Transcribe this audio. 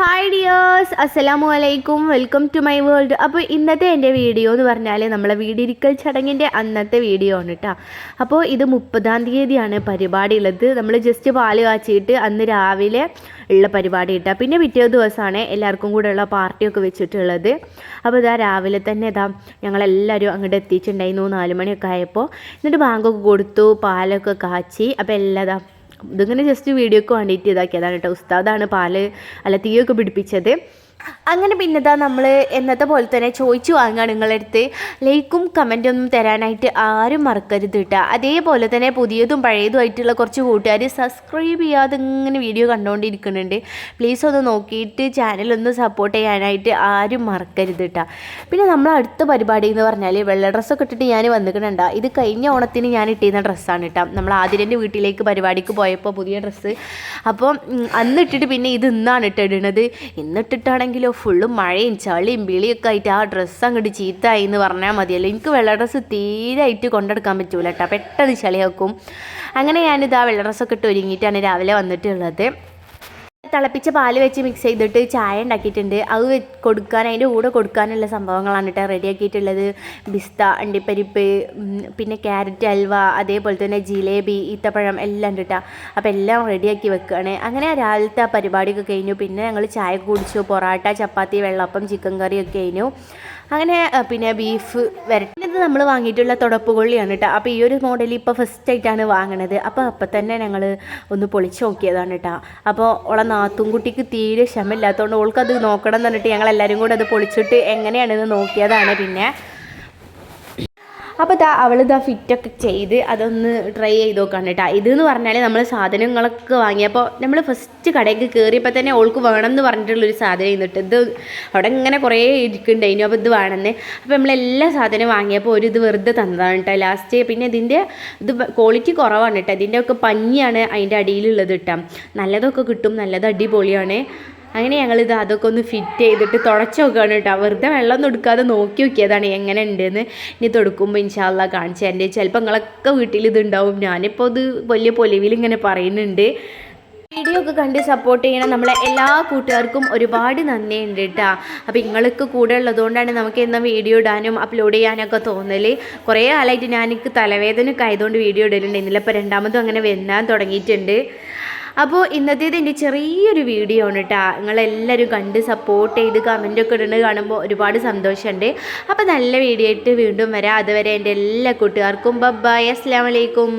Hi dears അസ്സലാമു അലൈക്കും welcome to my world അപ്പോൾ ഇന്നത്തെ എന്റെ വീഡിയോ എന്ന് പറഞ്ഞാൽ നമ്മളെ വീടിരിക്കൽ ചടങ്ങിന്റെ അന്നത്തെ വീഡിയോ ആണ് കേട്ടോ അപ്പോൾ ഇത് മുപ്പതാം തീയതിയാണ് പരിപാടി ഉള്ളത്. നമ്മൾ ജസ്റ്റ് പാൽ കാച്ചിയിട്ട് അന്ന് രാവിലെ ഉള്ള പരിപാടി കിട്ടുക പിന്നെ പിറ്റേ ദിവസമാണ് എല്ലാവർക്കും കൂടെ ഉള്ള പാർട്ടിയൊക്കെ വെച്ചിട്ടുള്ളത്. അപ്പോൾ ഇതാ രാവിലെ തന്നെ ഇതാ ഞങ്ങളെല്ലാവരും അങ്ങോട്ട് എത്തിയിട്ടുണ്ടായിരുന്നു. നാല് മണിയൊക്കെ ആയപ്പോൾ. എന്നിട്ട് ബാങ്കൊക്കെ കൊടുത്തു പാലൊക്കെ കാച്ചി. അപ്പോൾ എല്ലാം ഇതാ ഇതിങ്ങനെ ജസ്റ്റ് വീഡിയോക്ക് വേണ്ടിയിട്ട് ഇതാക്കിയതാണ് കേട്ടോ. ഉസ്താദാണ് പാൽ അല്ല തീയൊക്കെ പിടിപ്പിച്ചത്. അങ്ങനെ പിന്നെതാ നമ്മൾ എന്നത്തെ പോലെ തന്നെ ചോദിച്ചു വാങ്ങുക നിങ്ങളുടെ അടുത്ത് ലൈക്കും കമന്റും ഒന്നും തരാനായിട്ട് ആരും മറക്കരുത് കേട്ടോ. അതേപോലെ തന്നെ പുതിയതും പഴയതുമായിട്ടുള്ള കുറച്ച് കൂട്ടുകാർ സബ്സ്ക്രൈബ് ചെയ്യാതെ ഇങ്ങനെ വീഡിയോ കണ്ടുകൊണ്ടിരിക്കുന്നുണ്ട് പ്ലീസ് ഒന്ന് നോക്കിയിട്ട് ചാനലൊന്ന് സപ്പോർട്ട് ചെയ്യാനായിട്ട് ആരും മറക്കരുത് കേട്ടോ. പിന്നെ നമ്മൾ അടുത്ത പരിപാടി എന്ന് പറഞ്ഞാൽ വെള്ള ഡ്രസ്സൊക്കെ ഇട്ടിട്ട് ഞാൻ വന്നിക്കണുണ്ട? ഇത് കഴിഞ്ഞ ഓണത്തിന് ഞാൻ ഇട്ടിരുന്ന ഡ്രസ്സാണ് കേട്ടോ. നമ്മൾ ആതിരന്റെ വീട്ടിലേക്ക് പരിപാടിക്ക് പോയപ്പോൾ പുതിയ ഡ്രസ്സ് അപ്പോൾ അന്ന് ഇട്ടിട്ട് പിന്നെ ഇത് ഇന്നാണ് ഇട്ടിടുന്നത്. ഇന്നിട്ടിട്ടാണെങ്കിലോ ഫുള്ള് മഴയും ചളിയും വിളിയൊക്കെ ആയിട്ട് ആ ഡ്രസ്സ് അങ്ങോട്ട് ചീത്തയായി എന്ന് പറഞ്ഞാൽ മതിയല്ലോ. എനിക്ക് വെള്ള ഡ്രസ്സ് തീരെ ആയിട്ട് കൊണ്ടെടുക്കാൻ പറ്റൂല കേട്ടോ പെട്ടെന്ന് ചളിയാക്കും. അങ്ങനെ ഞാനിത് ആ വെള്ള ഡ്രസ്സൊക്കെ ഇട്ട് ഒരുങ്ങിയിട്ടാണ് രാവിലെ വന്നിട്ടുള്ളത്. തിളപ്പിച്ച പാൽ വെച്ച് മിക്സ് ചെയ്തിട്ട് ചായ ഉണ്ടാക്കിയിട്ടുണ്ട്. അത് കൊടുക്കാൻ അതിന്റെ കൂടെ കൊടുക്കാനുള്ള സംഭവങ്ങളാണ് കേട്ടോ റെഡിയാക്കിയിട്ടുള്ളത് ബിസ്ത അണ്ടിപ്പരിപ്പ് പിന്നെ ക്യാരറ്റ് അൽവ അതേപോലെ തന്നെ ജിലേബി ഈത്തപ്പഴം എല്ലാം ഉണ്ട് കേട്ടോ. അപ്പോൾ എല്ലാം റെഡിയാക്കി വെക്കുകയാണ് അങ്ങനെ രാവിലത്തെ പരിപാടിയൊക്കെ കഴിഞ്ഞു. പിന്നെ ഞങ്ങൾ ചായ കുടിച്ചു. പൊറാട്ട ചപ്പാത്തി വെള്ളപ്പം ചിക്കൻ കറിയൊക്കെ കഴിഞ്ഞു. അങ്ങനെ പിന്നെ ബീഫ് വരട്ടിയത് നമ്മൾ വാങ്ങിയിട്ടുള്ള തുടപ്പ് കൊള്ളിയാണ് കേട്ടോ അപ്പോൾ ഈ ഒരു മോഡൽ ഇപ്പോൾ ഫസ്റ്റ് ആയിട്ടാണ് വാങ്ങണത്. അപ്പോൾ അപ്പം തന്നെ ഞങ്ങൾ ഒന്ന് പൊളിച്ച് നോക്കിയതാണ് കേട്ടോ അപ്പോൾ ഓളെ നാത്തുംകുട്ടിക്ക് തീരെ ക്ഷമയില്ലാത്തതുകൊണ്ട് ഓൾക്കത് നോക്കണം എന്ന് പറഞ്ഞിട്ട് ഞങ്ങൾ കൂടെ അത് പൊളിച്ചിട്ട് എങ്ങനെയാണെന്ന് നോക്കിയതാണ് പിന്നെ. അപ്പോൾ ഇതാ അവളിതാ ഫിറ്റൊക്കെ ചെയ്ത് അതൊന്ന് ട്രൈ ചെയ്ത് നോക്കാൻ കേട്ടോ. ഇതെന്ന് പറഞ്ഞാൽ നമ്മൾ സാധനങ്ങളൊക്കെ വാങ്ങിയപ്പോൾ നമ്മൾ ഫസ്റ്റ് കടയ്ക്ക് കയറിയപ്പോൾ തന്നെ ഓൾക്ക് വേണം എന്ന് പറഞ്ഞിട്ടുള്ളൊരു സാധനം ഇന്നിട്ട് ഇത് അവിടെ ഇങ്ങനെ കുറേ ഇരിക്കുന്നുണ്ടായിരുന്നു അപ്പോൾ ഇത് വേണമെന്ന് അപ്പോൾ നമ്മളെല്ലാ സാധനവും വാങ്ങിയപ്പോൾ ഒരു ഇത് വെറുതെ തന്നതാണ് കേട്ടോ ലാസ്റ്റ് പിന്നെ ഇതിന്റെ ഇത് ക്വാളിറ്റി കുറവാണ് കേട്ടോ. ഇതിന്റെ ഒക്കെ പഞ്ഞിയാണ് അതിന്റെ അടിയിലുള്ളത് കേട്ടോ. നല്ലതൊക്കെ കിട്ടും നല്ലത് അടിപൊളിയാണ്. അങ്ങനെ ഞങ്ങളിത് അതൊക്കെ ഒന്ന് ഫിറ്റ് ചെയ്തിട്ട് തുടച്ച് നോക്കുകയാണ് കേട്ടോ. വെറുതെ വെള്ളം എടുക്കാതെ നോക്കി നോക്കിയതാണ് എങ്ങനെ ഉണ്ടെന്ന്. ഇനി തൊടുക്കുമ്പോൾ ഇൻഷാല്ല കാണിച്ചു എന്റെ ചിലപ്പോൾ നിങ്ങളൊക്കെ വീട്ടിൽ ഇതുണ്ടാവും ഞാനിപ്പോൾ ഇത് വലിയ പൊലിവിൽ ഇങ്ങനെ പറയുന്നുണ്ട്. വീഡിയോ ഒക്കെ കണ്ട് സപ്പോർട്ട് ചെയ്യണം നമ്മളെ എല്ലാ കൂട്ടുകാർക്കും ഒരുപാട് നന്ദിയുണ്ട് കേട്ടോ. അപ്പോൾ നിങ്ങൾക്ക് കൂടെ ഉള്ളതുകൊണ്ടാണ് നമുക്ക് ഇന്ന് വീഡിയോ ഇടാനും അപ്ലോഡ് ചെയ്യാനൊക്കെ തോന്നൽ കുറേ കാലമായിട്ട് ഞാൻ എനിക്ക് തലവേദനയൊക്കെ ആയതുകൊണ്ട് വീഡിയോ ഇടലുണ്ടായിരുന്നില്ല അപ്പോൾ രണ്ടാമതും അങ്ങനെ വരാൻ തുടങ്ങിയിട്ടുണ്ട്. അപ്പോൾ ഇന്നത്തേത് എന്റെ ചെറിയൊരു വീഡിയോ ആണ് കേട്ടോ നിങ്ങളെല്ലാവരും കണ്ട് സപ്പോർട്ട് ചെയ്ത് കമന്റൊക്കെ ഇടുന്നത് കാണുമ്പോൾ ഒരുപാട് സന്തോഷമുണ്ട്. അപ്പോൾ നല്ല വീഡിയോ ആയിട്ട് വീണ്ടും വരാം. അതുവരെ എന്റെ എല്ലാ കൂട്ടുകാർക്കും ബബ്ബായ് അസ്സാം വലൈക്കും